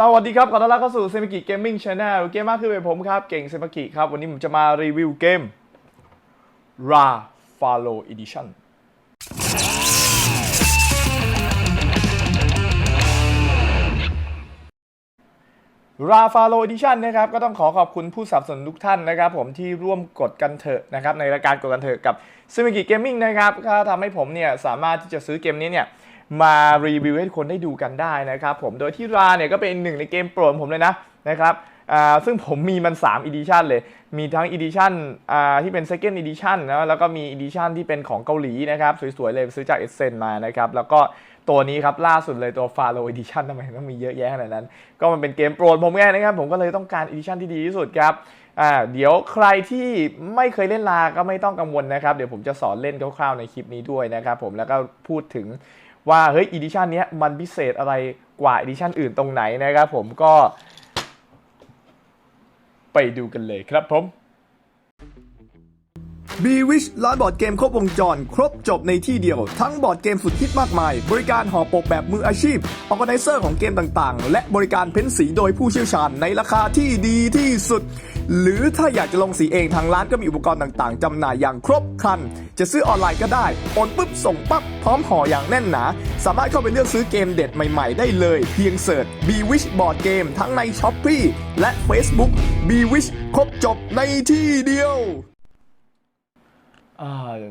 สวัสดีครับขอต้อนรับเข้าสู่เซมิกิเกมมิ่งชาแนลเกมมากขึ้นเป็นผมครับ เก่งเซมิกิครับ วันนี้ผมจะมารีวิวเกม Ra Follow Edition ราฟาโลดิชันนะครับก็ต้องขอขอบคุณผู้สนับสนุนทุกท่านนะครับ ผมที่ร่วมกดกันเถอะนะครับในรายการกดกันเถอะกับซิมิกิเกมมิ่งนะครับก็ทำให้ผมเนี่ยสามารถที่จะซื้อเกมนี้เนี่ย มารีวิวให้คนได้ดูกันได้นะครับผมโดยที่ราเนี่ยก็เป็นหนึ่งในเกมโปรดผมเลยนะนะครับอ่าซึ่งผมมีมัน 3 Edition เลย มีทั้ง Edition อ่าที่เป็น Second Edition นะแล้วก็มี Edition ที่เป็นของเกาหลีนะครับ สวยๆ เลยซื้อจาก e s s e n มานะครับ แล้วก็ตัวนี้ครับ ล่าสุดเลยตัว f a r o Edition ทำไมต้องมีเยอะแยะขนาดนั้น ก็มันเป็นเกมโปรดผมไงนะครับ ผมก็เลยต้องการ Edition ที่ดีที่สุดครับอ่าเดี๋ยวใครที่ไม่เคยเล่นลาก็ไม่ต้องกังวลนะครับ เดี๋ยวผมจะสอนเล่นคร่าวๆในคลิปนี้ด้วยนะครับผมแล้วก็พูดถึง ว่าเฮ้ย Edition เนี้มันพิเศษอะไรกว่า Edition อื่นตรงไหนนะครับผมก็ ไปดูกันเลยครับผม b w i s h ร้านบอร์ดเกมครบวงจร ครบจบในที่เดียว ทั้งบอร์ดเกมสุดฮิตมากมาย บริการห่อปกแบบมืออาชีพออ g a แก z เซอร์ของเกมต่างๆ และบริการเพ้นสีโดยผู้เชี่ยวชาญในราคาที่ดีที่สุด หรือถ้าอยากจะลงสีเองทางร้านก็มีอุปกรณ์ต่างๆจำหน่ายอย่างครบครัน จะซื้อออนไลน์ก็ได้โอนปุ๊บส่งปั๊บพร้อมห่ออย่างแน่นหนา สามารถเข้าไปเลือกซื้อเกมเด็ดใหม่ๆ ได้เลย เพียงเสิร์ช b w i s h บอร์ดเกมทั้งใน s h อ p e e และ Facebook b w i s h ครบจบในที่เดียว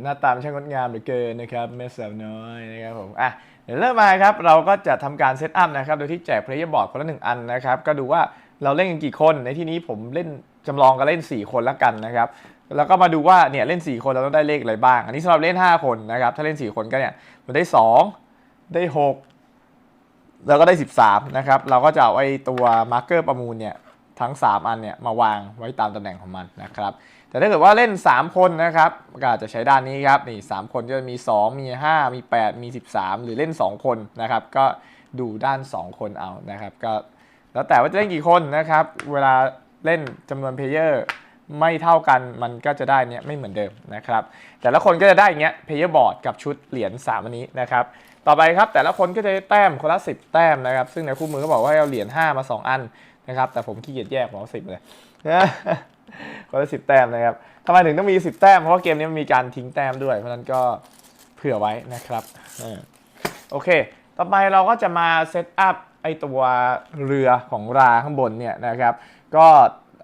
หน้าตามช่างงดงามเหลือเกินนะครับแม่สาวน้อยนะครับผมอะเดี๋ยวเริ่มมาครับ เราก็จะทำการเซตอัพนะครับ โดยที่แจกเพลย์บอร์ดคนละหนึ่งอันนะครับ ก็ดูว่า เราเล่นกันกี่คนในที่นี้ผมเล่นจำลองกันเล่น 4 คนละกันนะครับ แล้วก็มาดูว่าเนี่ยเล่น 4 คนเราต้องได้เลขอะไรบ้าง อันนี้สำหรับเล่น 5 คนนะครับ ถ้าเล่น 4 คนก็เนี่ยมันได้ 2 ได้ 6 แล้วก็ได้ 13 นะครับ เราก็จะเอาไอ้ตัวมาร์เกอร์ประมูลเนี่ยทั้ง 3 อันเนี่ยมาวางไว้ตามตำแหน่งของมันนะครับ แต่ถ้าเกิดว่าเล่น 3 คนนะครับก็อาจจะใช้ด้านนี้ครับนี่3คนก็จะมี 2 มี 5 มี 8 มี 13 หรือเล่น 2 คนนะครับ ก็ดูด้าน 2 คนเอานะครับ ก็ แล้วแต่ว่าจะเล่นกี่คนนะครับ เวลาเล่นจำนวนเพลเยอร์ไม่เท่ากันมันก็จะได้เนี่ยไม่เหมือนเดิมนะครับ แต่ละคนก็จะได้อย่างเงี้ยเพลเยอร์บอร์ดกับชุดเหรียญ3อันนี้นะครับ ต่อไปครับแต่ละคนก็จะได้แต้มคนละ 10 แต้มนะครับ ซึ่งในคู่มือก็บอกว่าให้เอาเหรียญ5มา 2 อันนะครับ แต่ผมขี้เกียจแยกผมเอา10เลยคนละสิบแต้มนะครับทำไมถึงต้องมี 10 แต้มเพราะว่าเกมนี้มันมีการทิ้งแต้มด้วย เพราะนั้นก็เผื่อไว้นะครับโอเค ต่อไปเราก็จะมาเซตอัพไอตัวเรือของราข้างบนเนี่ยนะครับ ก็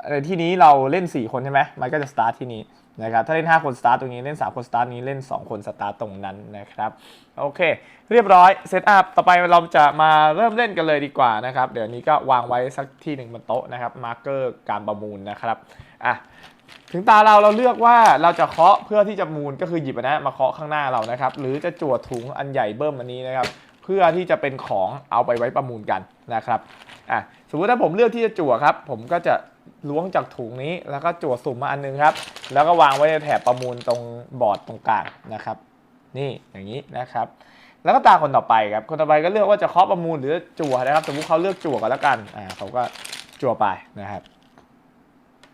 ในที่นี้เราเล่น 4 คนใช่ไหมมันก็จะสตาร์ทที่นี้นะครับถ้าเล่น 5 คนสตาร์ทตรงนี้เล่น 3 คนสตาร์ทนี้เล่น 2 คนสตาร์ทตรงนั้นนะครับโอเค เรียบร้อยเซตอัพต่อไปเราจะมาเริ่มเล่นกันเลยดีกว่านะครับ เดี๋ยวนี้ก็วางไว้สักที่หนึ่งบนโต๊ะนะครับมาร์กเกอร์การประมูลนะครับอะถึงตาเราเราเลือกว่าเราจะเคาะเพื่อที่จะมูลก็คือหยิบนะมาเคาะข้างหน้าเรานะครับ หรือจะจวดถุงอันใหญ่เบิ้มอันนี้นะครับ พื่อที่จะเป็นของเอาไปไว้ประมูลกันนะครับอะสมมติถ้าผมเลือกที่จะจั่วครับ ผมก็จะล้วงจากถุงนี้แล้วก็จั่วสุ่มมาอันนึงครับ แล้วก็วางไว้ในแถบประมูลตรงบอร์ดตรงกลางนะครับ นี่อย่างนี้นะครับ แล้วก็ตาคนต่อไปครับ คนต่อไปก็เลือกว่าจะเคาะประมูลหรือจั่วนะครับ สมมติเขาเลือกจั่วกันแล้วกันอ่าเขาก็จั่วไปนะครับ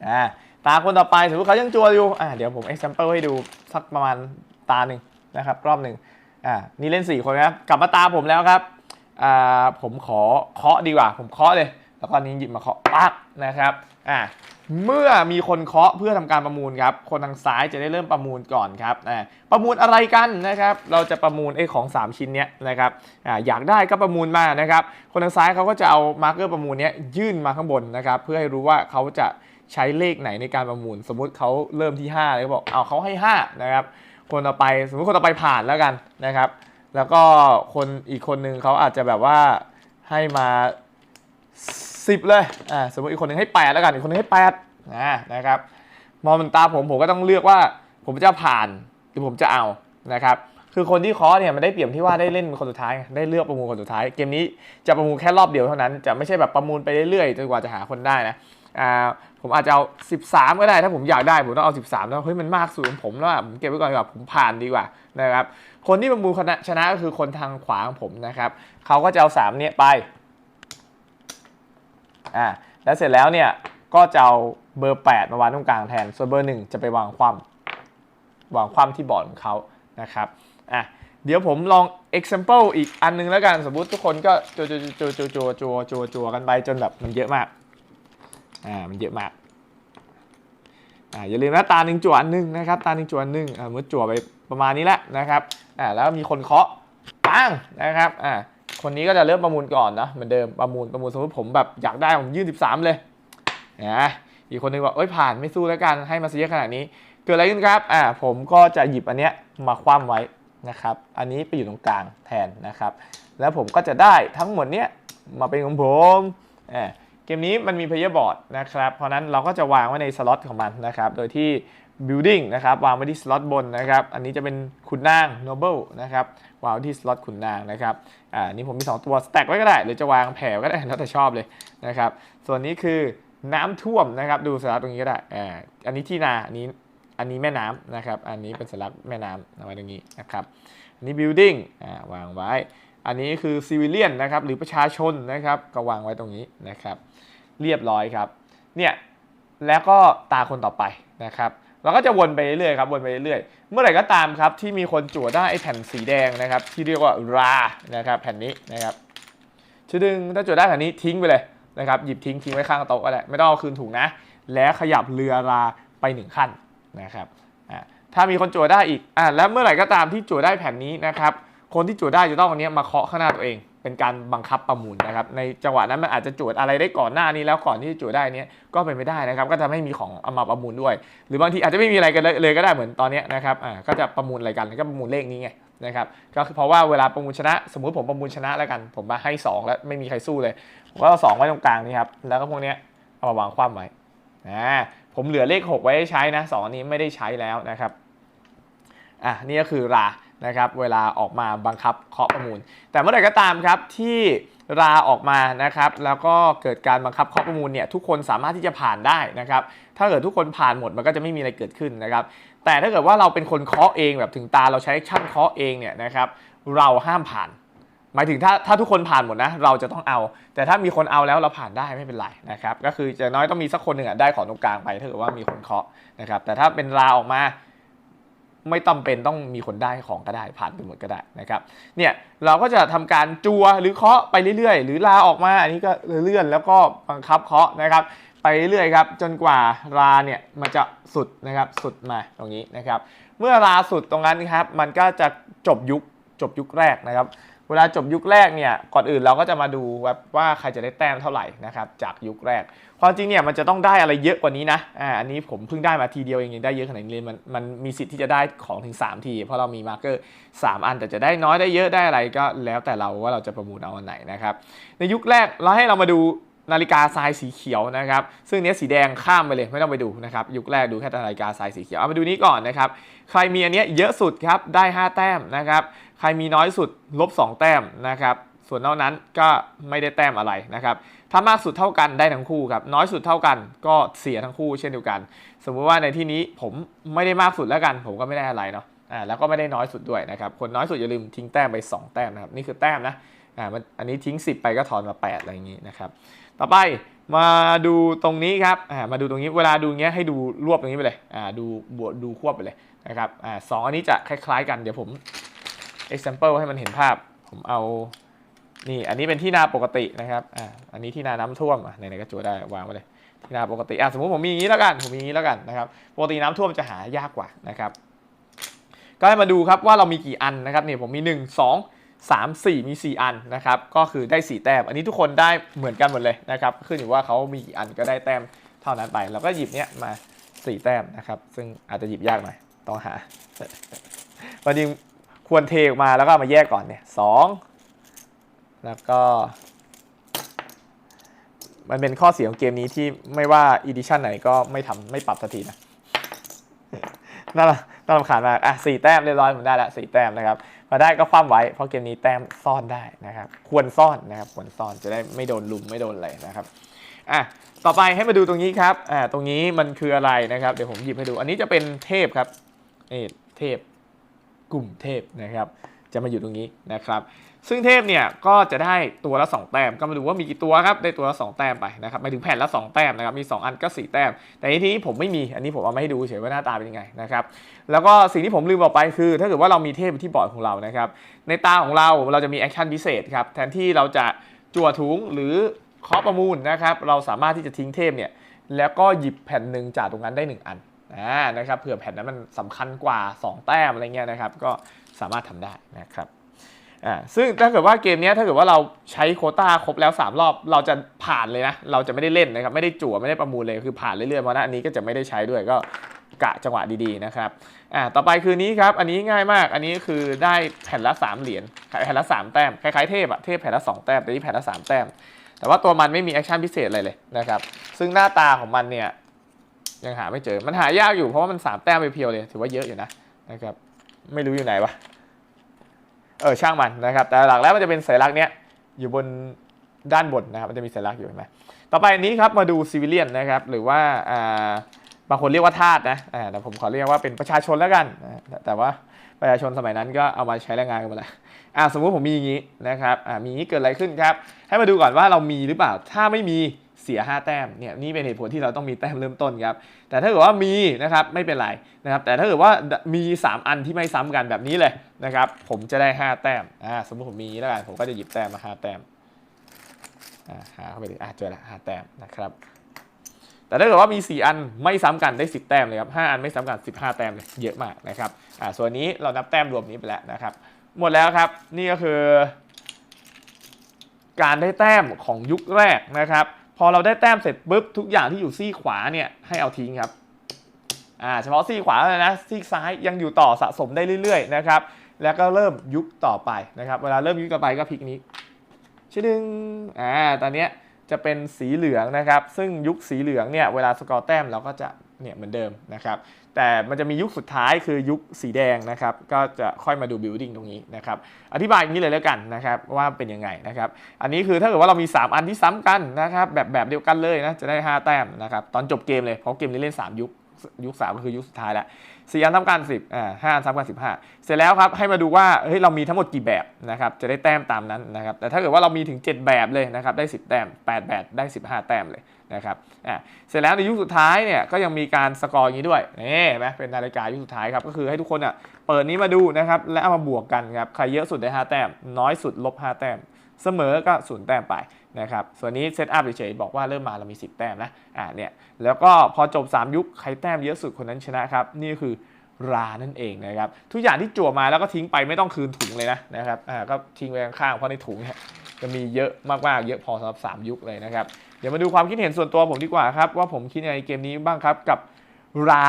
อ่าตาคนต่อไปสมมติเขายังจั่วอยู่อ่าเดี๋ยวผม example ให้ดูสักประมาณตาหนึ่งนะครับรอบหนึ่ง อ่านี่เล่น 4 คนครับ กลับมาตาผมแล้วครับอ่าผมขอเคาะดีกว่า ผมเคาะเลย แล้วก็นี้หยิบมาเคาะปั๊กนะครับอ่าเมื่อมีคนเคาะเพื่อทำการประมูลครับ คนทางซ้ายจะได้เริ่มประมูลก่อนครับอ่าประมูลอะไรกันนะครับ เราจะประมูลไอ้ของ 3 ชิ้นเนี้ยนะครับอ่าอยากได้ก็ประมูลมานะครับ คนทางซ้ายเขาก็จะเอามาร์กเกอร์ประมูลเนี้ยยื่นมาข้างบนนะครับ เพื่อให้รู้ว่าเขาจะใช้เลขไหนในการประมูล สมมุติเขาเริ่มที่5เลยเขาบอกเอาเขาให้5นะครับ คนต่อไปสมมติคนต่อไปผ่านแล้วกันนะครับ แล้วก็คนอีกคนนึงเขาอาจจะแบบว่าให้มา 10 เลยอ่าสมมติอีกคนหนึงให้ 8 แล้วกันอีกคนหนึงให้8นะนะครับมองมันตาผมผมก็ต้องเลือกว่าผมจะผ่านหรือผมจะเอานะครับคือคนที่เคาะเนี่ยมันได้เปรียบที่ว่าได้เล่นคนสุดท้ายได้เลือกประมูลคนสุดท้าย เกมนี้จะประมูลแค่รอบเดียวเท่านั้น จะไม่ใช่แบบประมูลไปเรื่อยๆจนกว่าจะหาคนได้นะอ่า ผมอาจจะเอา 13 ก็ได้ ถ้าผมอยากได้ผมต้องเอา 13 แล้วเฮ้ยมันมากสุดของผมแล้วผมเก็บไว้ก่อนดีกว่าผมผ่านดีกว่านะครับคนที่ประมูลชนะก็คือคนทางขวาของผมนะครับเขาก็จะเอา 3 เนี่ยไปอ่าแล้วเสร็จแล้วเนี่ยก็จะเอาเบอร์ 8 มาวางตรงกลางแทน ส่วนเบอร์ 1 จะไปวางความวางความที่บอร์ดของเขานะครับอะเดี๋ยวผมลอง example อีกอันนึงแล้วกัน สมมติทุกคนก็จัวจัวจัวจัวจัวจัวจัวกันไปจนแบบมันเยอะมาก อ่ามันเยอะมากอ่าอย่าลืมนะตาหนึ่งจั่วนหนึ่งนะครับตาหนึ่งจั่วนหนึ่งอ่าเมื่อจั่วไปประมาณนี้แหละนะครับอ่าแล้วมีคนเคาะปังนะครับอ่าคนนี้ก็จะเริ่มประมูลก่อนนะเหมือนเดิมประมูลประมูลสมมติผมแบบอยากได้ผมยื่น13เลยนะอีกคนนึงบอกเอ้ยผ่านไม่สู้แล้วกันให้มาเสียขนาดนี้ เกิดอะไรขึ้นครับอ่าผมก็จะหยิบอันเนี้ยมาคว่ำไว้นะครับ อันนี้ไปอยู่ตรงกลางแทนนะครับ แล้วผมก็จะได้ทั้งหมดเนี้ยมาเป็นของผมอ่า เกมนี้มันมี player board นะครับ เพราะนั้นเราก็จะวางไว้ในสล็อตของมันนะครับ โดยที่ building นะครับวางไว้ที่สล็อตบนนะครับ อันนี้จะเป็นขุนนาง noble นะครับวางไว้ที่สล็อตขุนนางนะครับ อ่า นี่ผมมี 2 ตัวสแต็กไว้ก็ได้ หรือจะวางแผ่ก็ได้ แล้วแต่ชอบเลยนะครับ ส่วนนี้คือน้ำท่วมนะครับ ดูสลักตรงนี้ก็ได้ อ่า อันนี้ที่นา อันนี้ อันนี้แม่น้ำนะครับ อันนี้เป็นสลักแม่น้ำเอาไว้ตรงนี้นะครับ อันนี้ building อ่าวางไว้ อันนี้คือ civilian นะครับ หรือประชาชนนะครับ ก็วางไว้ตรงนี้นะครับ เรียบร้อยครับเนี่ยแล้วก็ตาคนต่อไปนะครับเราก็จะวนไปเรื่อยๆครับวนไปเรื่อยๆเมื่อไหร่ก็ตามครับที่มีคนจั่วได้ไอ้แผ่นสีแดงนะครับ ที่เรียกว่ารานะครับแผ่นนี้นะครับชดึงถ้าจั่วได้แผ่นนี้ทิ้งไปเลยนะครับหยิบทิ้งทิ้งไว้ข้างโต๊ะก็ได้ไม่ต้องเอาคืนถุงนะ แล้วขยับเรือราไปหนึ่งขั้นนะครับอ่าถ้ามีคนจั่วได้อีกอ่าแล้วเมื่อไหร่ก็ตามที่จั่วได้แผ่นนี้นะครับคนที่จั่วได้จะต้องอาอันเนี้ยมาเคาะข้างหน้าตัวเองเป็นการบังคับประมูลนะครับ ในจังหวะนั้นมันอาจจะจั่วอะไรได้ก่อนหน้านี้แล้วก่อนที่จะจั่วได้นี้ก็เป็นไม่ได้นะครับ ก็จะไม่มีของเอามาประมูลด้วย หรือบางทีอาจจะไม่มีอะไรกันเลยก็ได้เหมือนตอนนี้นะครับอ่าก็จะประมูลอะไรกันก็ประมูลเลขนี้ไงนะครับก็คือเพราะว่าเวลาประมูลชนะ สมมุติผมประมูลชนะแล้วกัน ผมมาให้สองแล้วไม่มีใครสู้เลยผมก็เอาสองไว้ตรงกลางนี่ครับแล้วก็พวกนี้เอามาวางคว่ำไว้อ่าผมเหลือเลข 6 ไว้ใช้นะสองอันนี้ไม่ได้ใช้แล้วนะครับอะนี่ก็คือรา นะครับเวลาออกมาบังคับเคาะประมูล แต่เมื่อไหร่ก็ตามครับที่ราออกมานะครับแล้วก็เกิดการบังคับเคาะประมูลเนี่ยทุกคนสามารถที่จะผ่านได้นะครับถ้าเกิดทุกคนผ่านหมดมันก็จะไม่มีอะไรเกิดขึ้นนะครับแต่ถ้าเกิดว่าเราเป็นคนเคาะเองแบบถึงตาเราใช้ชั่นเคาะเองเนี่ยนะครับเราห้ามผ่าน หมายถึงถ้าถ้าทุกคนผ่านหมดนะเราจะต้องเอา แต่ถ้ามีคนเอาแล้วเราผ่านได้ไม่เป็นไรนะครับก็คือจะน้อยต้องมีสักคนหนึ่งได้ของตรงกลางไปถ้าเกิดว่ามีคนเคาะนะครับแต่ถ้าเป็นราออกมา ไม่จำเป็นต้องมีคนได้ของก็ได้ ผ่านไปหมดก็ได้นะครับเนี่ยเราก็จะทำการจัวหรือเคาะไปเรื่อยๆ หรือลาออกมาอันนี้ก็เลื่อนแล้วก็บังคับเคาะนะครับ ไปเรื่อยครับจนกว่าราเนี่ยมันจะสุดนะครับสุดมาตรงนี้นะครับ เมื่อราสุดตรงนั้นครับมันก็จะจบยุคจบยุคแรกนะครับ เวลาจบยุคแรกเนี่ย ก่อนอื่นเราก็จะมาดูว่าใครจะได้แต้มเท่าไหร่นะครับจากยุคแรก ความจริงเนี่ยมันจะต้องได้อะไรเยอะกว่านี้นะ อ่า อันนี้ผมเพิ่งได้มาทีเดียวเองยังได้เยอะขนาดนี้มันมันมีสิทธิ์ที่จะได้ของถึง 3 ที เพราะเรามีมาร์เกอร์ 3 อันแต่จะได้น้อยได้เยอะได้อะไรก็แล้วแต่เราว่าเราจะประมูลเอาอันไหนนะครับ ในยุคแรกเราให้เรามาดู นาฬิกาทรายสีเขียวนะครับ ซึ่งเนี้ยสีแดงข้ามไปเลยไม่ต้องไปดูนะครับ ยุคแรกดูแค่นาฬิกาทรายสีเขียว เอามาดูนี้ก่อนนะครับ ใครมีอันเนี้ยเยอะสุดครับได้ 5 แต้มนะครับ ใครมีน้อยสุดลบ 2 แต้มนะครับ ส่วนนอกนั้นก็ไม่ได้แต้มอะไรนะครับ ถ้ามากสุดเท่ากันได้ทั้งคู่ครับ น้อยสุดเท่ากันก็เสียทั้งคู่เช่นเดียวกัน สมมุติว่าในที่นี้ผมไม่ได้มากสุดแล้วกัน ผมก็ไม่ได้อะไรเนาะ อ่าแล้วก็ไม่ได้น้อยสุดด้วยนะครับ คนน้อยสุดอย่าลืมทิ้งแต้มไป 2 แต้มนะครับ นี่คือแต้มนะ อ่ามันอันนี้ทิ้ง 10 ไปก็ถอนมา8อะไรอย่างงี้นะครับ ต่อไปมาดูตรงนี้ครับอ่ามาดูตรงนี้เวลาดูเงี้ยให้ดูรวบตรงนี้ไปเลยอ่าดูบวกดูควบไปเลยนะครับอ่าสองอันนี้จะคล้าย ๆ กันเดี๋ยวผม example ให้มันเห็นภาพ ผมเอานี่อันนี้เป็นที่นาปกตินะครับอ่าอันนี้ที่นาน้ำท่วมอะไหนๆก็จัวได้วางไว้เลยที่นาปกติอะสมมติผมมีอย่างนี้แล้วกันผมมีอย่างนี้แล้วกันนะครับปกติน้ำท่วมจะหายากกว่านะครับก็ให้มาดูครับว่าเรามีกี่อันนะครับเนี่ยผมมี 1 2 3 4 มี 4 อันนะครับ ก็คือได้ 4 แต้ม อันนี้ทุกคนได้เหมือนกันหมดเลยนะครับ ขึ้นอยู่ว่าเขามีกี่อันก็ได้แต้มเท่านั้นไป เราก็หยิบเนี้ยมา 4 แต้มนะครับ ซึ่งอาจจะหยิบยากหน่อย ต้องหาวันจริงควรเทออกมาแล้วก็มาแยกก่อนเนี่ยสองแล้วก็ มันเป็นข้อเสียของเกมนี้ที่ไม่ว่าอีดิชันไหนก็ไม่ทำไม่ปรับสักทีนะน่าน่ารำคาญมาก อะสี่แต้มเรียบร้อยผมได้ละสี่แต้มนะครับ มาได้ก็คว่ำไว้ เพราะเกมนี้แต้มซ่อนได้นะครับ ควรซ่อนนะครับ ควรซ่อนจะได้ไม่โดนลุมไม่โดนอะไรนะครับอะต่อไปให้มาดูตรงนี้ครับอ่าตรงนี้มันคืออะไรนะครับ เดี๋ยวผมหยิบให้ดู อันนี้จะเป็นเทพครับนี่เทพกลุ่มเทพนะครับ จะมาอยู่ตรงนี้นะครับ ซึ่งเทพเนี่ยก็จะได้ตัวละ 2 แต้ม ก็มาดูว่ามีกี่ตัวครับ ได้ตัวละ 2 แต้มไปนะครับหมายถึงแผ่นละ 2 แต้มนะครับ มี 2 อันก็ 4 แต้ม แต่ทีนี้ผมไม่มี อันนี้ผมเอามาให้ดูเฉยว่าหน้าตาเป็นยังไงนะครับ แล้วก็สิ่งที่ผมลืมบอกไปคือ ถ้าเกิดว่าเรามีเทพที่บอร์ดของเรานะครับ ในตาของเราเราจะมีแอคชั่นพิเศษครับ แทนที่เราจะจั่วถุงหรือเคาะประมูลนะครับ เราสามารถที่จะทิ้งเทพเนี่ย แล้วก็หยิบแผ่นหนึ่งจากตรงนั้นได้ 1 อันอ่านะครับ เผื่อแผ่นนั้นมันสำคัญกว่า 2 แต้มอะไรเงี้ยนะครับ ก็สามารถทำได้นะครับ อ่าซึ่งถ้าเกิดว่าเกมนี้ถ้าเกิดว่าเราใช้โคต้าครบแล้ว 3 รอบเราจะผ่านเลยนะ เราจะไม่ได้เล่นนะครับ ไม่ได้จั่วไม่ได้ประมูลเลยคือผ่านเรื่อยๆเพราะฉะนั้นอันนี้ก็จะไม่ได้ใช้ด้วยก็กะจังหวะดีๆนะครับอ่าต่อไปคือนี้ครับ อันนี้ง่ายมาก อันนี้คือได้แผ่นละ 3 เหรียญแผ่นละ 3 แต้มคล้ายๆเทพอะเทพแผ่นละ 2 แต้มแต่นี่แผ่นละ 3 แต้ม แต่ว่าตัวมันไม่มีแอคชั่นพิเศษอะไรเลยนะครับซึ่งหน้าตาของมันเนี่ยยังหาไม่เจอมันหายากอยู่เพราะว่ามันสามแต้มไปเพียวเลยถือว่าเยอะอยู่นะนะครับไม่รู้อยู่ไหนวะ เออช่างมันนะครับ แต่หลักแล้วมันจะเป็นสัญลักษณ์เนี้ยอยู่บนด้านบนนะครับมันจะมีสัญลักษณ์อยู่เห็นไหมต่อไปนี้ครับมาดูซิวิเลียนนะครับหรือว่าอ่าบางคนเรียกว่าทาสนะแต่ผมขอเรียกว่าเป็นประชาชนแล้วกัน แต่ว่าประชาชนสมัยนั้นก็เอามาใช้แรงงานกันหมดแล้วอ่าสมมุติผมมีอย่างนี้นะครับอ่ามีอย่างนี้เกิดอะไรขึ้นครับ ให้มาดูก่อนว่าเรามีหรือเปล่า ถ้าไม่มี เสีย 5 แต้มเนี่ยนี่เป็นเหตุผลที่เราต้องมีแต้มเริ่มต้นครับแต่ถ้าเกิดว่ามีนะครับไม่เป็นไรนะครับแต่ถ้าเกิดว่ามี 3 อันที่ไม่ซ้ำกันแบบนี้เลยนะครับผมจะได้ 5 แต้มอ่าสมมติผมมีแล้วกันผมก็จะหยิบแต้มมา 5 แต้มอ่าหาเข้าไปดิอ่าเจอละ5แต้มนะครับแต่ถ้าเกิดว่ามี 4 อันไม่ซ้ำกันได้ 10 แต้มเลยครับ5อันไม่ซ้ำกัน 15 แต้มเลยเยอะมากนะครับอ่าส่วนนี้เรานับแต้มรวมนี้ไปแล้วนะครับ หมดแล้วครับนี่ก็คือ การได้แต้มของยุคแรกนะครับ พอเราได้แต้มเสร็จปุ๊บทุกอย่างที่อยู่ซี่ขวาเนี่ยให้เอาทิ้งครับอ่าเฉพาะซี่ขวาเลยนะซี่ซ้ายยังอยู่ต่อสะสมได้เรื่อยๆนะครับแล้วก็เริ่มยุคต่อไปนะครับเวลาเริ่มยุคต่อไปก็พลิกนี้ชิดึงอ่าตอนเนี้ยจะเป็นสีเหลืองนะครับ ซึ่งยุคสีเหลืองเนี่ยเวลาสกอร์แต้มเราก็จะ เนี่ยเหมือนเดิมนะครับแต่มันจะมียุคสุดท้ายคือยุคสีแดงนะครับก็จะค่อยมาดูบิ l ดิ้งตรงนี้นะครับอธิบายอย่างนี้เลยแล้วกันนะครับว่าเป็นยังไงนะครับอันนี้คือถ้าเกิดว่าเรามี 3 อันที่ซ้ำกันนะครับแบบแบบเดียวกันเลยนะจะได้ 5 แต้มนะครับตอนจบเกมเลยเพราะเกมนี้เล่น 3 ยุคยุค3ก็คือยุคสุดท้ายแล้วสี่อันซ้ำกัน10อ่าห้าอันซ้ำกัน15เสร็จแล้วครับให้มาดูว่าเฮ้ยเรามีทั้งหมดกี่แบบนะครับจะได้แต้มตามนั้นนะครับแต่ถ้าเกิดว่าเรามีถึง 7 แบบเลยนะครับได้ 10 แต้ม8แบบได้ 15 แต้มเลย นะครับอ่าเสร็จแล้วในยุคสุดท้ายเนี่ยก็ยังมีการสกอร์อย่างนี้ด้วยนี่เห็นไหมเป็นนาฬิกายุคสุดท้ายครับก็คือให้ทุกคนอะเปิดนี้มาดูนะครับและเอามาบวกกันครับใครเยอะสุดได้ 5 แต้ม น้อยสุดลบ 5 แต้ม เสมอก็ศูนย์แต้มไปนะครับส่วนนี้เซตอัพเฉยๆบอกว่าเริ่มมาเรามี 10 แต้มนะอ่าเนี่ยแล้วก็พอจบ 3 ยุคใครแต้มเยอะสุดคนนั้นชนะครับนี่คือรานั่นเองนะครับทุกอย่างที่จั่วมาแล้วก็ทิ้งไปไม่ต้องคืนถุงเลยนะนะครับอ่าก็ทิ้งไว้ข้างๆเพราะในถุงเนี่ยจะมีเยอะมากๆเยอะพอสำหรับ 3 ยุคเลยนะครับ เดี๋ยวมาดูความคิดเห็นส่วนตัวผมดีกว่าครับว่าผมคิดยังไงเกมนี้บ้างครับกับรา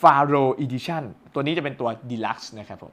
ฟาโรอีดิชั่นตัวนี้จะเป็นตัวดีลักซ์นะครับผม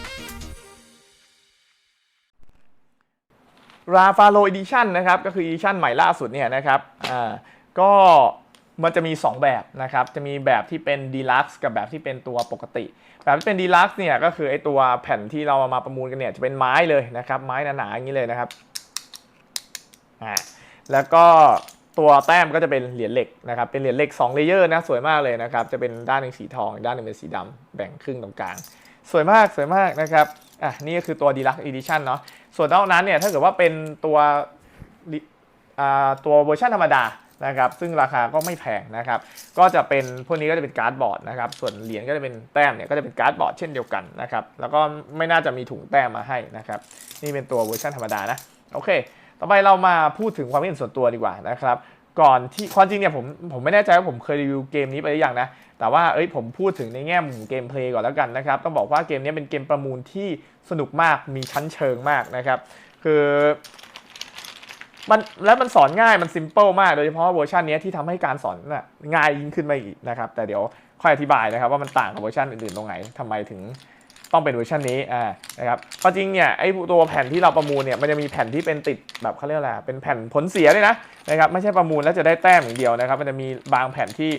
ราฟาโลอีดิชันนะครับก็คืออีดิชันใหม่ล่าสุดเนี่ยนะครับอ่าก็มันจะมี 2 แบบนะครับ จะมีแบบที่เป็นดีลักซ์กับแบบที่เป็นตัวปกติ แบบที่เป็นดีลักซ์เนี่ยก็คือไอตัวแผ่นที่เราเอามาประมูลกันเนี่ยจะเป็นไม้เลยนะครับ ไม้หนาๆอย่างนี้เลยนะครับอ่าแล้วก็ตัวแต้มก็จะเป็นเหรียญเหล็กนะครับ เป็นเหรียญเหล็ก2เลเยอร์นะสวยมากเลยนะครับ จะเป็นด้านหนึ่งสีทองด้านหนึ่งเป็นสีดำแบ่งครึ่งตรงกลาง สวยมากสวยมากนะครับ อะนี่ก็คือตัว Deluxe Edition เนาะ ส่วนนอกนั้นเนี่ยถ้าเกิดว่าเป็นตัวตัวเวอร์ชันธรรมดานะครับซึ่งราคาก็ไม่แพงนะครับก็จะเป็นพวกนี้ก็จะเป็นการ์ดบอร์ดนะครับส่วนเหรียญก็จะเป็นแต้มเนี่ยก็จะเป็นการ์ดบอร์ดเช่นเดียวกันนะครับแล้วก็ไม่น่าจะมีถุงแต้มมาให้นะครับนี่เป็นตัวเวอร์ชันธรรมดานะโอเค ต่อไปเรามาพูดถึงความคิดเห็นส่วนตัวดีกว่านะครับ ก่อนที่ความจริงเนี่ยผมผมไม่แน่ใจว่าผมเคยรีวิวเกมนี้ไปหรือยังนะ แต่ว่าเอ้ยผมพูดถึงในแง่มุมเกมเพลย์ก่อนแล้วกันนะครับ ต้องบอกว่าเกมนี้เป็นเกมประมูลที่สนุกมากมีชั้นเชิงมากนะครับ คือมันแล้วมันสอนง่ายมันซิมเปิลมาก โดยเฉพาะเวอร์ชันนี้ที่ทำให้การสอนน่ะง่ายยิ่งขึ้นมาอีกนะครับ แต่เดี๋ยวค่อยอธิบายนะครับว่ามันต่างกับเวอร์ชันอื่นๆตรงไหนทำไมถึง ต้องเป็นเวอร์ชันนี้อ่านะครับก็จริงเนี่ยไอ้ตัวแผ่นที่เราประมูลเนี่ยมันจะมีแผ่นที่เป็นติดแบบเขาเรียกอะไรเป็นแผ่นผลเสียด้วยนะนะครับไม่ใช่ประมูลแล้วจะได้แต้มอย่างเดียวนะครับ มันจะมีบางแผ่นที่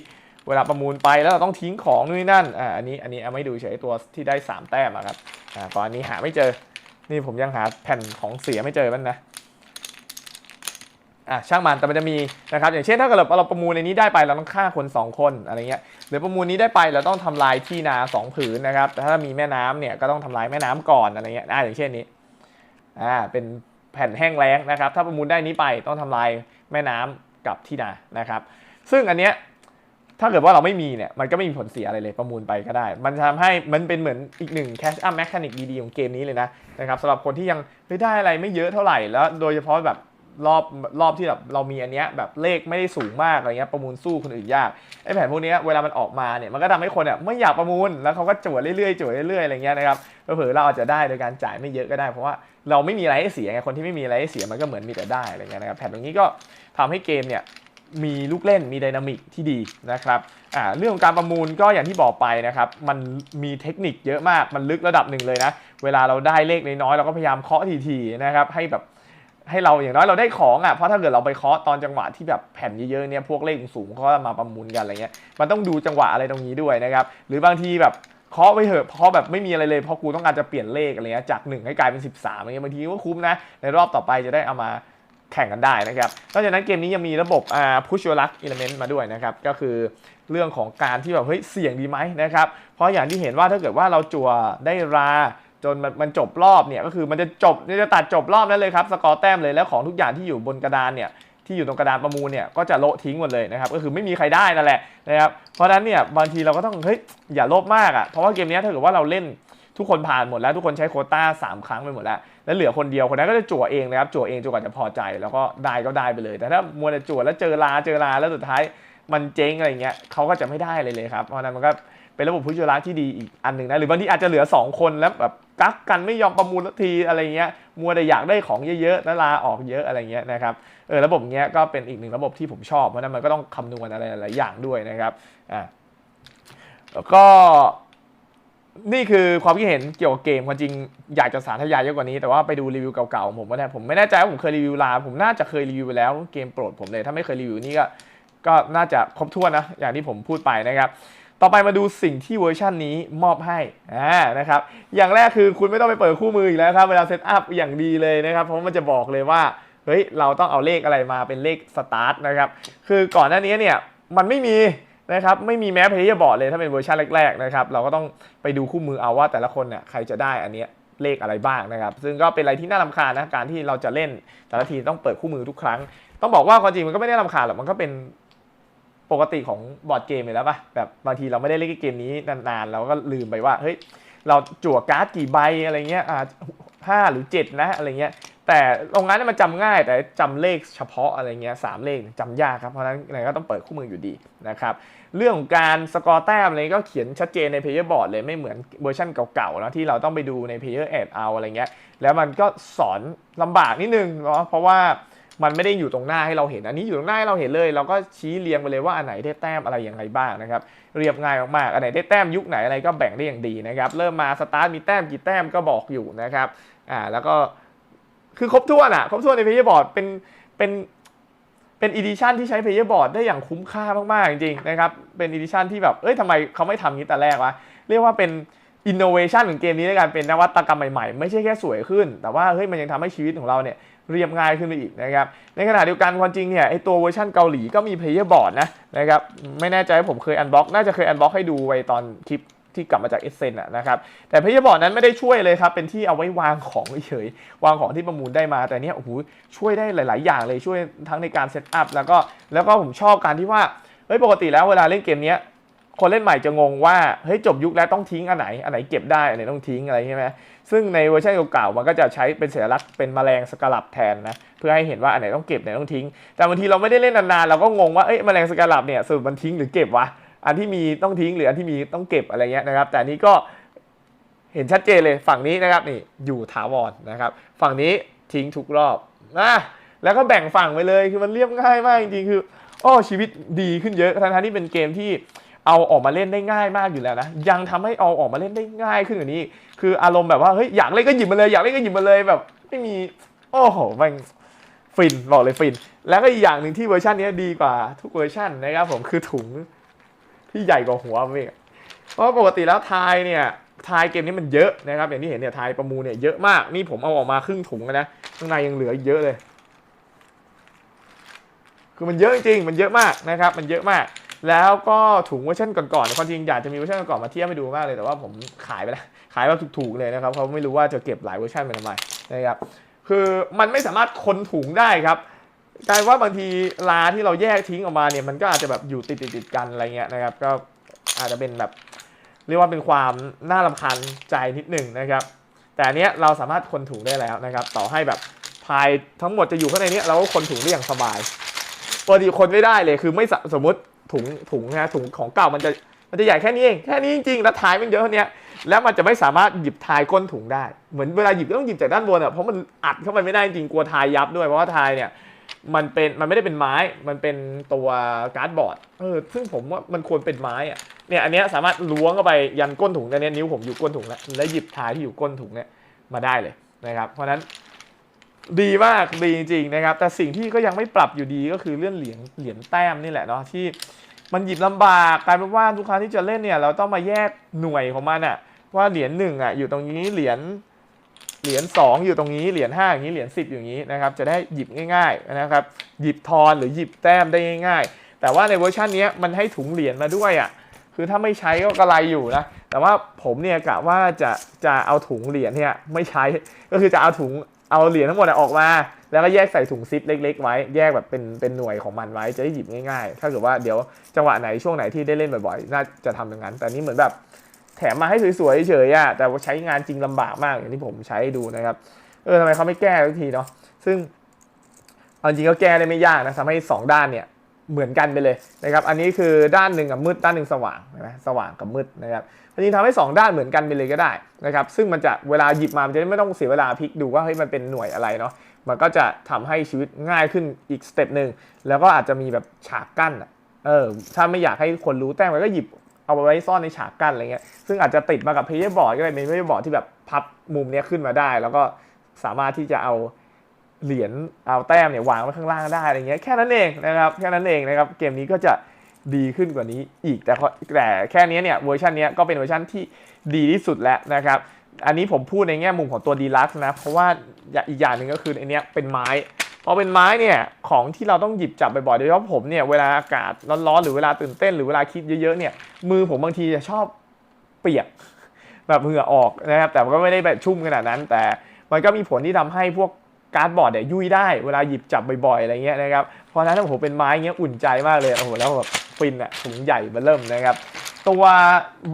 เวลาประมูลไปแล้วเราต้องทิ้งของนู่นนนั่นอ่าอันนี้อันนี้เอาไม่ดูเฉยตัวที่ได้ 3 แต้มอะครับอ่าตอนนี้หาไม่เจอนี่ผมยังหาแผ่นของเสียไม่เจอมันนะ อะช่างมันแต่มันจะมีนะครับอย่างเช่นถ้าเกิดเราประมูลในนี้ได้ไปเราต้องฆ่าคน 2 คนอะไรเงี้ยหรือประมูลนี้ได้ไปเราต้องทำลายที่นาสองผืนนะครับแต่ถ้ามีแม่น้ำเนี่ยก็ต้องทำลายแม่น้ำก่อนอะไรเงี้ยอ่าอย่างเช่นนี้อ่าเป็นแผ่นแห้งแล้งนะครับ ถ้าประมูลได้นี้ไปต้องทำลายแม่น้ำกับที่นานะครับ ซึ่งอันเนี้ยถ้าเกิดว่าเราไม่มีเนี่ยมันก็ไม่มีผลเสียอะไรเลยประมูลไปก็ได้ มันจะทำให้มันเป็นเหมือนอีกหนึ่งแคชอัพแมคานิกดีๆของเกมนี้เลยนะนะครับสำหรับคนที่ยังไม่ได้อะไรไม่เยอะเท่าไหร่แล้วโดยเฉพาะแบบ รอบรอบที่แบบเรามีอันเนี้ยแบบเลขไม่ได้สูงมากอะไรเงี้ยประมูลสู้คนอื่นยากไอ้แผ่นพวกนี้เวลามันออกมาเนี่ยมันก็ทำให้คนเนี่ยไม่อยากประมูลแล้วเขาก็จวดเรื่อยๆจวดเรื่อยๆอะไรเงี้ยนะครับเผลอเราอาจจะได้โดยการจ่ายไม่เยอะก็ได้เพราะว่าเราไม่มีอะไรให้เสียไงคนที่ไม่มีอะไรให้เสียมันก็เหมือนมีแต่ได้อะไรเงี้ยนะครับแผ่นตรงนี้ก็ทำให้เกมเนี่ยมีลูกเล่นมีไดนามิกที่ดีนะครับอ่าเรื่องของการประมูลก็อย่างที่บอกไปนะครับ มันมีเทคนิคเยอะมากมันลึกระดับหนึ่งเลยนะ เวลาเราได้เลขน้อยๆเราก็พยายามเคาะทีๆนะครับให้แบบ ให้เราอย่างน้อยเราได้ของอะเพราะถ้าเกิดเราไปเคาะตอนจังหวะที่แบบแผ่นเยอะๆเนี่ยพวกเลขสูงเขามาประมูลกันอะไรเงี้ยมันต้องดูจังหวะอะไรตรงนี้ด้วยนะครับหรือบางทีแบบเคาะไปเถอะเคาะแบบไม่มีอะไรเลยเพราะกูต้องการจะเปลี่ยนเลขอะไรเงี้ยจาก 1 ให้กลายเป็น 13อะไรเงี้ยบางทีก็คุ้มนะในรอบต่อไปจะได้เอามาแข่งกันได้นะครับนอกจากนั้นเกมนี้ยังมีระบบอ่า push your luck element มาด้วยนะครับ ก็คือเรื่องของการที่แบบเฮ้ยเสี่ยงดีไหมนะครับ เพราะอย่างที่เห็นว่าถ้าเกิดว่าเราจั่วได้รา จนมันมันจบรอบเนี่ยก็คือมันจะจบจะตัดจบรอบนั้นเลยครับสกอร์แต้มเลยแล้วของทุกอย่างที่อยู่บนกระดานเนี่ยที่อยู่ตรงกระดานประมูลเนี่ยก็จะโละทิ้งหมดเลยนะครับก็คือไม่มีใครได้นั่นแหละนะครับเพราะฉะนั้นเนี่ยบางทีเราก็ต้องเฮ้ยอย่าโลภมากอะเพราะว่าเกมนี้ถ้าเกิดว่าเราเล่นทุกคนผ่านหมดแล้วทุกคนใช้โคต้าสามครั้งไปหมดแล้ว แล้วเหลือคนเดียวคนนั้นก็จะจั่วเองนะครับจั่วเองจนกว่าจะพอใจแล้วก็ได้ก็ได้ไปเลย แต่ถ้ามัวแต่จั่วแล้วเจอลาเจอลาแล้วสุดท้ายมันเจ๊งอะไรเงี้ยเขาก็จะไม่ได้เลยเลยครับเพราะนั้นมันก็เป็นระบบผู้ชนะที่ดีอีกอันหนึ่งนะหรือบางทีอาจจะเหลือ 2 คนแล้วแบบ กักกันไม่ยอมประมูลสักทีอะไรเงี้ยมัวแต่อยากได้ของเยอะๆแล้วลาออกเยอะอะไรเงี้ยนะครับเออระบบเงี้ยก็เป็นอีกหนึ่งระบบที่ผมชอบเพราะนั้นมันก็ต้องคำนวณอะไรหลายอย่างด้วยนะครับอ่าแล้วก็นี่คือความคิดเห็นเกี่ยวกับเกมความจริงอยากจะสารทยายเยอะกว่านี้แต่ว่าไปดูรีวิวเก่าๆของผมก็ได้ผมไม่แน่ใจว่าผมเคยรีวิวลา ผมน่าจะเคยรีวิวไปแล้วเกมโปรดผมเลย ถ้าไม่เคยรีวิวนี่ก็ก็น่าจะครบถ้วนนะอย่างที่ผมพูดไปนะครับ ต่อไปมาดูสิ่งที่เวอร์ชันนี้มอบให้อ่านะครับอย่างแรกคือคุณไม่ต้องไปเปิดคู่มืออีกแล้วครับเวลาเซตอัพอย่างดีเลยนะครับ เพราะมันจะบอกเลยว่าเฮ้ยเราต้องเอาเลขอะไรมาเป็นเลขสตาร์ทนะครับคือก่อนหน้านี้เนี่ยมันไม่มีนะครับไม่มีแม้เพย์บอร์ดเลยถ้าเป็นเวอร์ชันแรกๆนะครับเราก็ต้องไปดูคู่มือเอาว่าแต่ละคนเนี่ยใครจะได้อันเนี้ยเลขอะไรบ้างนะครับ ซึ่งก็เป็นอะไรที่น่ารำคาญนะการที่เราจะเล่นแต่ละทีต้องเปิดคู่มือทุกครั้ง ต้องบอกว่าความจริงมันก็ไม่ได้รำคาญหรอกมันก็เป็น ปกติของบอร์ดเกมอยู่แล้วป่ะแบบบางทีเราไม่ได้เล่นเกมนี้นานๆ เราก็ลืมไปว่าเฮ้ยเราจั่วการ์ดกี่ใบอะไรเงี้ยอ่าห้าหรือเจ็ดนะอะไรเงี้ยแต่ตรงนั้นเนยมันจำง่ายแต่จำเลขเฉพาะอะไรเงี้ยสามเลขจำยากครับเพราะฉะนั้นยังไงก็ต้องเปิดคู่มืออยู่ดีนะครับเรื่องของการสกอร์แต้มอะไรก็เขียนชัดเจนใน Player Board เลยไม่เหมือนเวอร์ชันเก่าๆแล้วที่เราต้องไปดูใน Player Aid เอาอะไรเงี้ยแล้วมันก็สอนลำบากนิดนึงเนาะเพราะว่า มันไม่ได้อยู่ตรงหน้าให้เราเห็น อันนี้อยู่ตรงหน้าให้เราเห็นเลย เราก็ชี้เรียงไปเลยว่าอันไหนได้แต้มอะไรอย่างไรบ้างนะครับ เรียบง่ายมากๆ อันไหนได้แต้มยุคไหนอะไรก็แบ่งได้อย่างดีนะครับ เริ่มมาสตาร์ทมีแต้มกี่แต้มก็บอกอยู่นะครับ อ่า แล้วก็คือครบถ้วนอะ ครบถ้วนใน Player Board เป็น เป็น เป็นอีดิชันที่ใช้ Player Board ได้อย่างคุ้มค่ามากๆจริงๆนะครับ เป็นอีดิชันที่แบบ เอ้ยทำไมเขาไม่ทำนี้แต่แรกวะ เรียกว่าเป็นอินโนเวชันของเกมนี้ในการเป็นนวัตกรรมใหม่ๆ ไม่ใช่แค่สวยขึ้น แต่ว่าเฮ้ยมันยังทำให้ชีวิตของเราเนี่ย เรียบง่ายขึ้นไปอีกนะครับ ในขณะเดียวกันความจริงเนี่ยไอตัวเวอร์ชันเกาหลีก็มี Player Board นะนะครับไม่แน่ใจผมเคยอันบ็อกน่าจะเคยอันบ็อกให้ดูไปตอนคลิปที่กลับมาจากเอเซนนะครับ แต่เพย์บอร์ดนั้นไม่ได้ช่วยเลยครับ เป็นที่เอาไว้วางของเฉยๆวางของที่ประมูลได้มา แต่เนี้ยโอ้โห ช่วยได้หลาย ๆ อย่างเลย ช่วยทั้งในการเซตอัพแล้วก็ แล้วก็ผมชอบการที่ว่า เฮ้ย ปกติแล้วเวลาเล่นเกมเนี้ย คนเล่นใหม่จะงงว่าเฮ้ยจบยุคแล้วต้องทิ้งอันไหนอันไหนเก็บได้อันไหนต้องทิ้งอะไรใช่ไหมซึ่งในเวอร์ชันเก่าๆมันก็จะใช้เป็นสัญลักษณ์เป็นแมลงสกลับแทนนะเพื่อให้เห็นว่าอันไหนต้องเก็บอันไหนต้องทิ้ง แต่บางทีเราไม่ได้เล่นนานๆเราก็งงว่าเอ้ยแมลงสกลับเนี่ยสรุปมันทิ้งหรือเก็บวะอันที่มีต้องทิ้งหรืออันที่มีต้องเก็บอะไรเงี้ยนะครับ แต่นนี้ก็เห็นชัดเจนเลยฝั่งนี้นะครับนี่อยู่ถาวรนะครับ ฝั่งนี้ทิ้งทุกรอบนะแล้วก็แบ่งฝั่งไปเลยคือมันเรียบง่ายมากจริงๆคือโอ้ชีวิตดีขึ้นเยอะทั้งๆที่เป็นเกมที่ เอาออกมาเล่นได้ง่ายมากอยู่แล้วนะ ยังทำให้เอาออกมาเล่นได้ง่ายขึ้นกว่านี้ คืออารมณ์แบบว่าเฮ้ยอยากเล่นก็หยิบมาเลยอยากเล่นก็หยิบมาเลยแบบ ไม่มี โอ้โหมันฟินบอกเลยฟิน แล้วก็อีกอย่างหนึ่งที่เวอร์ชันนี้ดีกว่าทุกเวอร์ชันนะครับผมคือถุงที่ใหญ่กว่าหัวผมเองเพราะปกติแล้วทายเนี่ยทายเกมนี้มันเยอะนะครับอย่างที่เห็นเนี่ยทายประมูลเนี่ยเยอะมากนี่ผมเอาออกมาครึ่งถุงนะข้างในยังเหลือเยอะเลย คือมันเยอะจริงมันเยอะมากนะครับ มันเยอะมาก แล้วก็ถุงเวอร์ชันก่อนๆความจริงอยากจะมีเวอร์ชันก่อนๆมาเทียบให้ดูมากเลยแต่ว่าผมขายไปแล้วขายแบบถูกๆเลยนะครับเขาะไม่รู้ว่าจะเก็บหลายเวอร์ชันไปทำไมนะครับคือมันไม่สามารถคนถุงได้ครับกลายว่าบางทีลาที่เราแยกทิ้งออกมาเนี่ยมันก็อาจจะแบบอยู่ติดติดๆกันอะไรเงี้ยนะครับก็อาจจะเป็นแบบเรียกว่าเป็นความน่ารำคาญใจนิดหนึ่งนะครับ แต่อันเนี้ยเราสามารถคนถุงได้แล้วนะครับ ต่อให้แบบพายทั้งหมดจะอยู่ข้างในเนี้ยเราก็คนถุงได้อย่างสบายปกติคนไม่ได้เลยคือไม่สมมติ ถุงถุงนะถุงของเก่ามันจะมันจะใหญ่แค่นี้เองแค่นี้จริงๆแล้วทายมันเยอะเท่าเนี้ยแล้วมันจะไม่สามารถหยิบทายก้นถุงได้ เหมือนเวลาหยิบก็ต้องหยิบจากด้านบนอะเพราะมันอัดเข้าไปไม่ได้จริงกลัวทายยับด้วยเพราะว่าทายเนี่ยมันเป็นมันไม่ได้เป็นไม้ มันเป็นตัวการ์ดบอร์ด เออ ซึ่งผมว่ามันควรเป็นไม้อะเนี่ยอันเนี้ยสามารถล้วงเข้าไปยันก้นถุงได้นี่ยนิ้วผมอยู่ก้นถุงแล้ว แล้วหยิบทายที่อยู่ก้นถุงเนี่ยมาได้เลยนะครับ เพราะฉะนั้นดีมากดีจริงๆนะครับ แต่สิ่งที่ก็ยังไม่ปรับอยู่ดีก็คือเรื่องเหรียญเหรียญแต้มนี่แหละเนาะที่ มันหยิบลำบากกลายเป็นว่าทุกครั้งที่จะเล่นเนี่ย เราต้องมาแยกหน่วยของมันอะว่าเหรียญหนึ่งอะอยู่ตรงนี้เหรียญเหรียญสองอยู่ตรงนี้เหรียญห้าอย่างนี้เหรียญสิบอย่างนี้นะครับจะได้หยิบง่ายๆนะครับหยิบทอนหรือหยิบแต้มได้ง่าย ๆ แต่ว่าในเวอร์ชันนี้มันให้ถุงเหรียญมาด้วยอะคือถ้าไม่ใช้ก็กระไรอยู่นะแต่ว่าผมเนี่ยกะว่าจะจะเอาถุงเหรียญเนี่ยไม่ใช้ก็คือจะเอาถุงเอาเหรียญทั้งหมดออกมา แล้วก็แยกใส่ถุงซิปเล็ก ๆ ไว้ แยกแบบเป็นเป็นหน่วยของมันไว้จะได้หยิบง่ายๆ ถ้าเกิดว่าเดี๋ยวจังหวะไหนช่วงไหนที่ได้เล่นบ่อยๆ น่าจะทำอย่างนั้น แต่นี่เหมือนแบบแถมมาให้สวยๆเฉยๆอะแต่ว่าใช้งานจริงลำบากมากอย่างที่ผมใช้ดูนะครับ เออทำไมเขาไม่แก้สักทีเนาะ ซึ่งเอาจริงก็แก้ได้ไม่ยากนะทำให้สองด้านเนี่ยเหมือนกันไปเลยนะครับ อันนี้คือด้านหนึ่งกับมืดด้านหนึ่งสว่างนะสว่างกับมืดนะครับจริงๆทำให้สองด้านเหมือนกันไปเลยก็ได้นะครับ ซึ่งมันจะเวลาหยิบมามันจะไม่ต้องเสียเวลาพลิกดูว่าเฮ้ยมันเป็นหน่วยอะไรเนาะ มันก็จะทำให้ชีวิตง่ายขึ้นอีกสเต็ปหนึ่งแล้วก็อาจจะมีแบบฉากกั้นเออถ้าไม่อยากให้คนรู้แต้มก็หยิบเอาไว้ซ่อนในฉากกั้นอะไรเงี้ยซึ่งอาจจะติดมากับเพย์บอร์ดก็ได้เป็นเพย์บอร์ดที่แบบพับมุมเนี้ยขึ้นมาได้ แล้วก็สามารถที่จะเอาเหรียญเอาแต้มเนี่ยวางไว้ข้างล่างได้อะไรเงี้ยแค่นั้นเองนะครับแค่นั้นเองนะครับเกมนี้ก็จะดีขึ้นกว่านี้อีกแต่แต่แค่นี้เนี่ยเวอร์ชันนี้ก็เป็นเวอร์ชันที่ดีที่สุดแล้วนะครับ อันนี้ผมพูดในแง่มุมของตัวดีลักซ์นะ เพราะว่าอีกอย่างหนึ่งก็คืออันเนี้ยเป็นไม้พอเป็นไม้เนี่ยของที่เราต้องหยิบจับบ่อยๆโดยเฉพาะผมเนี่ยเวลาอากาศร้อนๆหรือเวลาตื่นเต้นหรือเวลาคิดเยอะๆเนี่ยมือผมบางทีจะชอบเปียกแบบเหงื่อออกนะครับแต่ก็ไม่ได้แบบชุ่มขนาดนั้น แต่มันก็มีผลที่ทำให้พวกการ์ดบอร์ดเนี่ยยุ่ยได้เวลาหยิบจับบ่อยๆอะไรเงี้ยนะครับเพราะฉะนั้นถ้าผมเป็นไม้เงี้ยอุ่นใจมากเลยโอ้โหแล้วแบบฟินอะถุงใหญ่เบอร์เริ่มนะครับ ตัว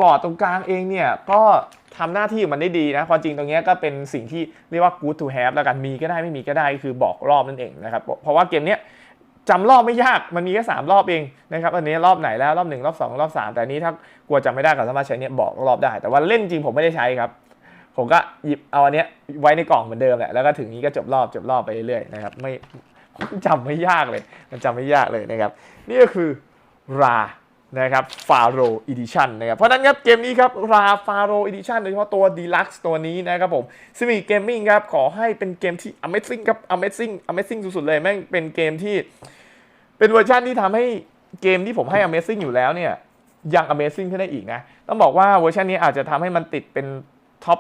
บอร์ดตรงกลางเองเนี่ยก็ ทำหน้าที่มันได้ดีนะความจริงตรงนี้ก็เป็นสิ่งที่เรียกว่า good to have แล้วกันมีก็ได้ไม่มีก็ได้คือบอกรอบนั่นเองนะครับเพราะว่าเกมเนี้ยจำรอบไม่ยากมันมีแค่สามรอบเองนะครับอันนี้รอบไหนแล้วรอบหนึ่งรอบสองรอบสามแต่นนี้ถ้ากลัวจำไม่ได้ก็สามารถใช้เนี่ยบอกรอบได้ แต่ว่าเล่นจริงผมไม่ได้ใช้ครับ ผมก็หยิบเอาอันเนี้ยไว้ในกล่องเหมือนเดิมแหละแล้วก็ถึงนี้ก็จบรอบจบรอบไปเรื่อยๆนะครับไม่จำไม่ยากเลย มันจำไม่ยากเลยนะครับ นี่ก็คือรา นะครับฟาโรอีดิชันนะครับเพราะนั้นครับเกมนี้ครับราฟาโรอีดิชันโดยเฉพาะตัวดีลักซ์ตัวนี้นะครับผมซิมิเกมมิ่งครับขอให้เป็นเกมที่ Amazing ครับ Amazing Amazing สุดๆเลยแม่งเป็นเกมที่ เป็นเวอร์ชันที่ทำให้เกมที่ผมให้ Amazing อยู่แล้วเนี่ยยัง Amazing ขึ้นได้อีกนะ ต้องบอกว่าเวอร์ชันนี้อาจจะทำให้มันติดเป็นท็อป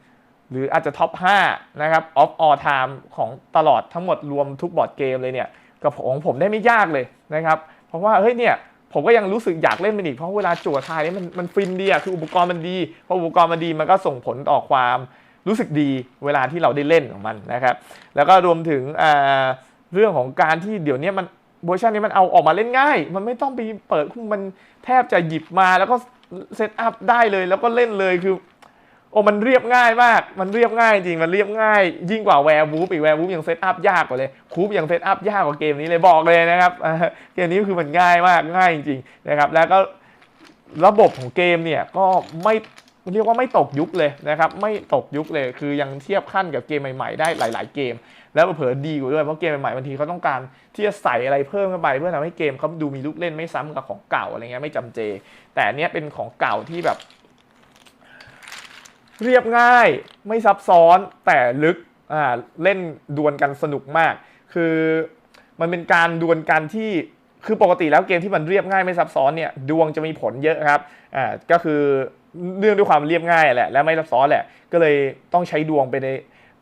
10 หรืออาจจะท็อป 5 นะครับ of all time ของตลอดทั้งหมดรวมทุกบอร์ดเกมเลยเนี่ยกับของผมได้ไม่ยากเลยนะครับเพราะว่าเฮ้ยเนี่ย ผมก็ยังรู้สึกอยากเล่นมันอีกเพราะเวลาจั่วทายนี่มันมันฟินดีอะคืออุปกรณ์มันดีพออุปกรณ์มันดีมันก็ส่งผลต่อความรู้สึกดีเวลาที่เราได้เล่นของมันนะครับ แล้วก็รวมถึงเรื่องของการที่เดี๋ยวนี้มันเวอร์ชันนี้มันเอาออกมาเล่นง่าย มันไม่ต้องไปเปิดมันแทบจะหยิบมาแล้วก็เซตอัพได้เลยแล้วก็เล่นเลยคือ อ้มันเรียบง่ายมาก มันเรียบง่ายจริง มันเรียบง่าย ยิ่งกว่าแวร์วูฟอีกแวร์วูฟยังเซตอัพยากกว่าเลยคูปยังเซตอัพยากกว่าเกมนี้เลยบอกเลยนะครับเกมนี้คือมันง่ายมากง่ายจริงๆนะครับ แล้วก็ระบบของเกมเนี่ยก็ไม่เรียกว่าไม่ตกยุคเลยนะครับไม่ตกยุคเลยคือยังเทียบขั้นกับเกมใหม่ๆได้หลาย ๆ เกม แล้วเผลอดีกว่าด้วยเพราะเกมใหม่ๆบางทีเขาต้องการที่จะใส่อะไรเพิ่มเข้าไปเพื่อทำให้เกมเขาดูมีลูกเล่นไม่ซ้ำกับของเก่าอะไรเงี้ยไม่จำเจ แต่เนี้ยเป็นของเก่าที่แบบ เรียบง่ายไม่ซับซ้อนแต่ลึกอ่าเล่นดวลกันสนุกมาก คือมันเป็นการดวลกันที่คือปกติแล้วเกมที่มันเรียบง่ายไม่ซับซ้อนเนี่ยดวงจะมีผลเยอะครับอ่าก็คือเนื่องด้วยความเรียบง่ายแหละและไม่ซับซ้อนแหละ ก็เลยต้องใช้ดวงเป็นใน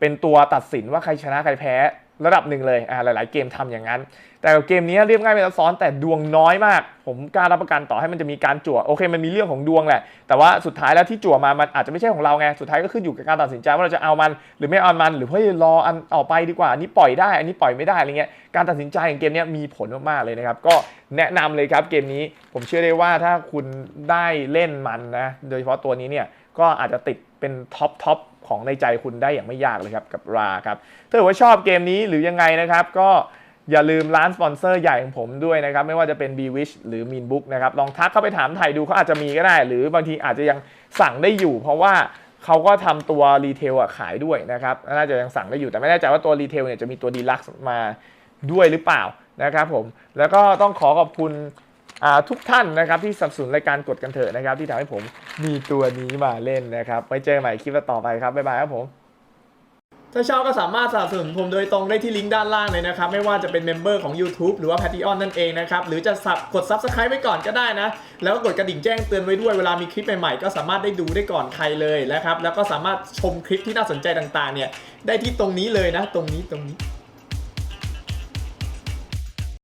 เป็นตัวตัดสินว่าใครชนะใครแพ้ ระดับหนึ่งเลยอ่าหลาย ๆ เกมทำอย่างนั้น แต่เกมนี้เรียบง่ายไม่ซับซ้อนแต่ดวงน้อยมาก ผมกล้ารับประกันต่อให้มันจะมีการจั่วโอเคมันมีเรื่องของดวงแหละ แต่ว่าสุดท้ายแล้วที่จั่วมามันอาจจะไม่ใช่ของเราไงสุดท้ายก็ขึ้นอยู่กับการตัดสินใจว่าเราจะเอามัน หรือไม่เอามัน หรือเฮ้ยรออันออกไปดีกว่าอันนี้ปล่อยได้ อันนี้ปล่อยไม่ได้อะไรเงี้ยการตัดสินใจของเกมนี้มีผลมากๆเลยนะครับก็แนะนำเลยครับเกมนี้ผมเชื่อได้ว่าถ้าคุณได้เล่นมันนะโดยเฉพาะตัวนี้เนี่ย ก็อาจจะติดเป็นท็อปท็อปของในใจคุณได้อย่างไม่ยากเลยครับกับราครับถ้าเกิดว่าชอบเกมนี้หรือยังไงนะครับ ก็อย่าลืมร้านสปอนเซอร์ใหญ่ของผมด้วยนะครับ ไม่ว่าจะเป็น b w i s h หรือ m i n Book นะครับ ลองทักเข้าไปถามไทยดูเขาอาจจะมีก็ได้ หรือบางทีอาจจะยังสั่งได้อยู่ เพราะว่าเขาก็ทำตัวรีเทลขายด้วยนะครับ น่าจะยังสั่งได้อยู่แต่ไม่แน่ใจว่าตัวรีเทลเนี่ยจะมีตัวดีลักซ์มาด้วยหรือเปล่านะครับผมแล้วก็ต้องขอขอบคุณ ทุกท่านนะครับที่สนับสนุนรายการกดกันเถอะนะครับ ที่ทำให้ผมมีตัวนี้มาเล่นนะครับไว้เจอกันใหม่คลิปต่อไปครับบ๊ายบายครับผมถ้าชอบก็สามารถสนับสนุนผมโดยตรงได้ที่ลิงก์ด้านล่างเลยนะครับ ไม่ว่าจะเป็นเมมเบอร์ของ YouTube หรือว่า Patreon นั่นเองนะครับ หรือจะสับกด Subscribe ไว้ก่อนก็ได้นะ แล้วก็กดกระดิ่งแจ้งเตือนไว้ด้วยเวลามีคลิปใหม่ๆ ก็สามารถได้ดูได้ก่อนใครเลยนะครับ แล้วก็สามารถชมคลิปที่น่าสนใจต่างๆเนี่ยได้ที่ตรงนี้เลยนะ ตรงนี้ตรงนี้